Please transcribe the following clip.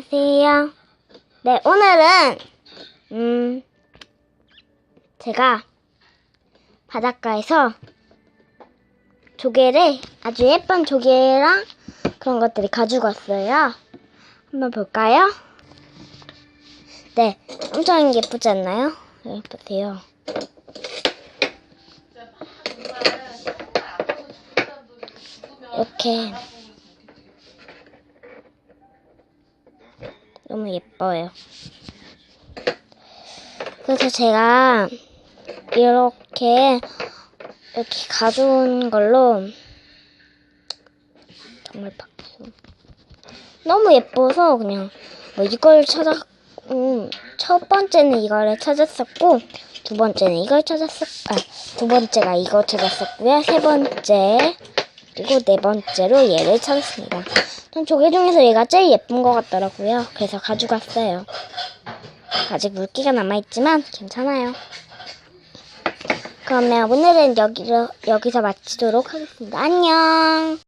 안녕하세요. 네, 오늘은, 음, 제가 바닷가에서 조개를, 아주 예쁜 조개랑 그런 것들이 가지고 왔어요. 한번 볼까요? 네, 엄청 예쁘지 않나요? 보세요. 이렇게 너무 예뻐요. 그래서 제가 이렇게 이렇게 가져온 걸로 정말 박수. 너무 예뻐서 그냥 뭐 이걸 찾아 음, 첫 번째는 이거를 찾았었고 두 번째는 이걸 찾았었 아 두 번째가 이거 찾았었고요 세 번째 그리고 네 번째로 얘를 찾았습니다. 전 조개 중에서 얘가 제일 예쁜 것 같더라고요. 그래서 가져갔어요. 아직 물기가 남아있지만 괜찮아요. 그러면 오늘은 여기로, 여기서 마치도록 하겠습니다. 안녕!